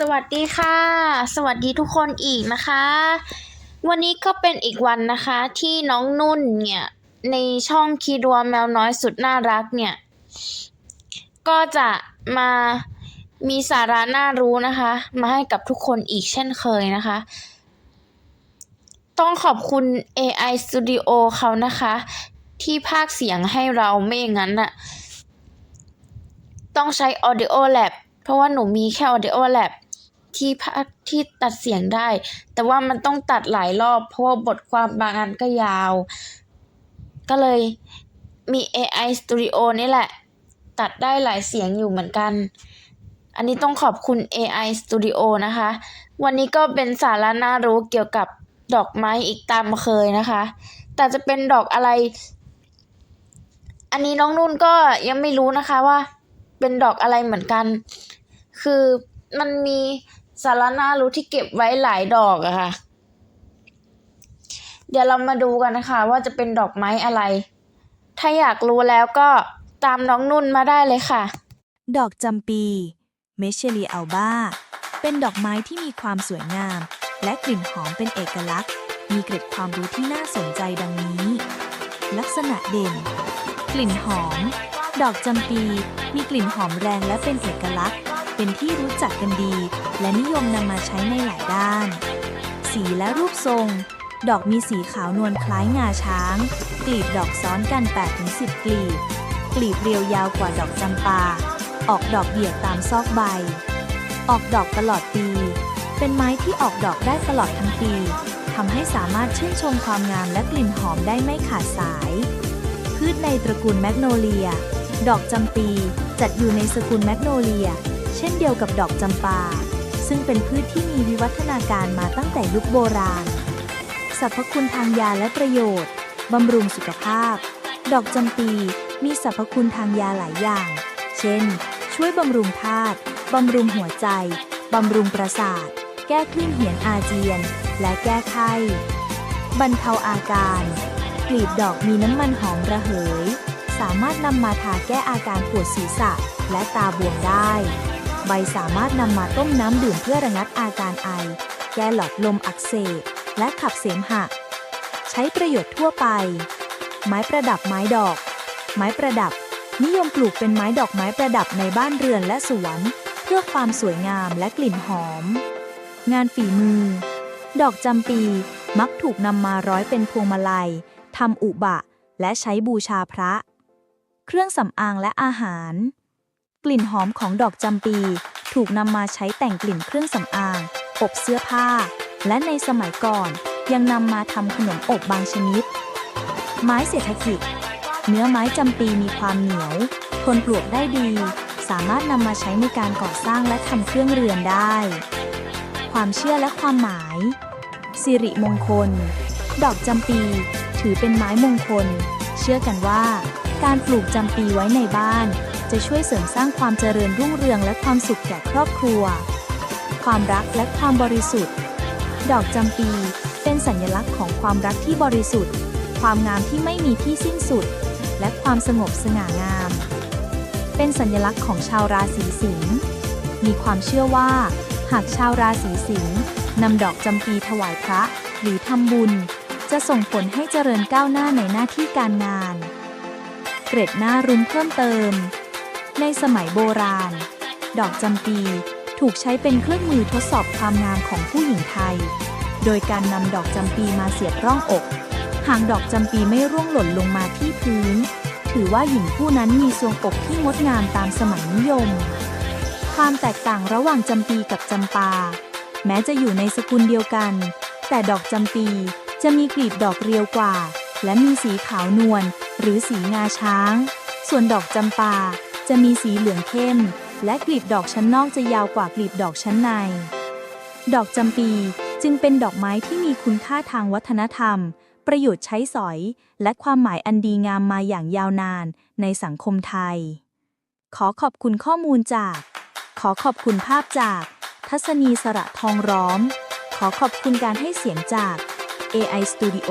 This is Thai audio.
สวัสดีค่ะ สวัสดีทุกคนอีกนะคะ วันนี้ก็เป็นอีกวันนะคะที่น้องนุ่นเนี่ย ในช่องคีดัวแมวน้อยสุดน่ารักเนี่ย ก็จะมามีสาระน่ารู้นะคะ มาให้กับทุกคนอีกเช่นเคยนะคะ ต้องขอบคุณ AI Studio เขานะคะ ที่พากเสียงให้เราไม่อย่างนั้นน่ะต้องใช้ Audio Lab เพราะว่าหนูมีแค่ Audio Lab ที่ที่ตัดเสียงได้ แต่ว่ามันต้องตัดหลายรอบ เพราะว่าบทความบางอันก็ยาว ก็เลยมี AI Studio นี่แหละ ตัดได้หลายเสียงอยู่เหมือนกัน อันนี้ต้องขอบคุณ AI Studio นะคะ วันนี้ก็เป็นสาระน่ารู้เกี่ยวกับดอกไม้อีกตามเคยนะคะ แต่จะเป็นดอกอะไร อันนี้น้องนุ่นก็ยังไม่รู้นะคะว่า เป็นดอกอะไรเหมือนกัน คือมันมี สาระน่ารู้ที่เก็บไว้หลายดอกอะค่ะ เดี๋ยวเรามาดูกันนะคะ ว่าจะเป็นดอกไม้อะไร ถ้าอยากรู้แล้วก็ตามน้องนุ่นมาได้เลยค่ะ ดอกจำปีเมเชลีอัลบาเป็นดอกไม้ที่มีความสวยงาม และกลิ่นหอมเป็นเอกลักษณ์ มีเกร็ดความรู้ที่น่าสนใจดังนี้ ลักษณะเด่น กลิ่นหอม ดอกจำปีมีกลิ่นหอมแรงและเป็นเอกลักษณ์ เป็นที่รู้จักกันดี และนิยมนำมาใช้ในหลายด้าน สีและรูปทรง ดอกมีสีขาวนวลคล้ายงาช้าง กลีบดอกซ้อนกัน 8-10 กลีบ กลีบเรียวยาวกว่าดอกจำปา ออกดอกเดี่ยวตามซอกใบ ออกดอกตลอดปี เป็นไม้ที่ออกดอกได้ตลอดทั้งปีทำให้สามารถชื่นชมความงามและกลิ่นหอมได้ไม่ขาดสาย พืชในตระกูลแมกโนเลีย ดอกจำปีจัดอยู่ในสกุลแมกโนเลีย เช่นเดียวกับดอกจำปา ซึ่งเป็นพืชที่มีวิวัฒนาการมาตั้งแต่ยุคโบราณสรรพคุณทางยาและประโยชน์ บำรุงสุขภาพ ดอกจำปีมีสรรพคุณทางยาหลายอย่าง เช่น ช่วยบำรุงธาตุบำรุงหัวใจ บำรุงประสาท แก้คลื่นเหียนอาเจียน และแก้ไข้ บรรเทาอาการ กลีบดอกมีน้ำมันหอมระเหย สามารถนำมาทาแก้อาการปวดศีรษะและตาบวมได้ ใบสามารถนำมาต้มน้ำดื่มเพื่อระงับอาการไอ แก้หลอดลมอักเสบ และขับเสมหะ ใช้ประโยชน์ทั่วไป ไม้ประดับไม้ดอก ไม้ประดับ นิยมปลูกเป็นไม้ดอกไม้ประดับในบ้านเรือนและสวน เพื่อความสวยงามและกลิ่นหอม งานฝีมือ ดอกจำปีมักถูกนำมาร้อยเป็นพวงมาลัยทำอุบะ และใช้บูชาพระ เครื่องสำอางและอาหาร กลิ่นหอมของดอกจำปี ถูกนำมาใช้แต่งกลิ่นเครื่องสำอาง อบเสื้อผ้า และในสมัยก่อนยังนำมาทำขนมอบบางชนิด ไม้เศรษฐกิจ เนื้อไม้จำปีมีความเหนียว ทนปลวกได้ดี สามารถนำมาใช้ในการก่อสร้างและทำเครื่องเรือนได้ ความเชื่อและความหมาย สิริมงคล ดอกจำปี ถือเป็นไม้มงคล เชื่อกันว่า การปลูกจำปีไว้ในบ้าน จะช่วยเสริมสร้างความเจริญรุ่งเรืองและความสุขแก่ครอบครัว ความรักและความบริสุทธิ์ ดอกจำปี เป็นสัญลักษณ์ของความรักที่บริสุทธิ์ ความงามที่ไม่มีที่สิ้นสุด และความสงบสง่างาม เป็นสัญลักษณ์ของชาวราศีสิงห์มีความเชื่อว่า หากชาวราศีสิงห์นำดอกจำปีถวายพระ หรือทำบุญ จะส่งผลให้เจริญก้าวหน้าในหน้าที่การงาน เกร็ดหน้ารุ้งเพิ่มเติม ในสมัยโบราณ ดอกจำปีถูกใช้เป็นเครื่องมือทดสอบความงามของผู้หญิงไทย โดยการนำดอกจำปีมาเสียบร่องอก หากดอกจำปีไม่ร่วงหล่นลงมาที่พื้น ถือว่าหญิงผู้นั้นมีทรวงอกที่งดงามตามสมัยนิยม ความแตกต่างระหว่างจำปีกับจำปา แม้จะอยู่ในสกุลเดียวกัน แต่ดอกจำปีจะมีกลีบดอกเรียวกว่า และมีสีขาวนวลหรือสีงาช้าง ส่วนดอกจำปา จะมีสีเหลืองเข้ม และกลีบดอกชั้นนอกจะยาวกว่ากลีบดอกชั้นใน ดอกจำปีจึงเป็นดอกไม้ที่มีคุณค่าทางวัฒนธรรม ประโยชน์ใช้สอย และความหมายอันดีงามมาอย่างยาวนานในสังคมไทย ขอขอบคุณข้อมูลจาก ขอขอบคุณภาพจาก ทัศนีสระทองร้อม ขอขอบคุณการให้เสียงจาก AI Studio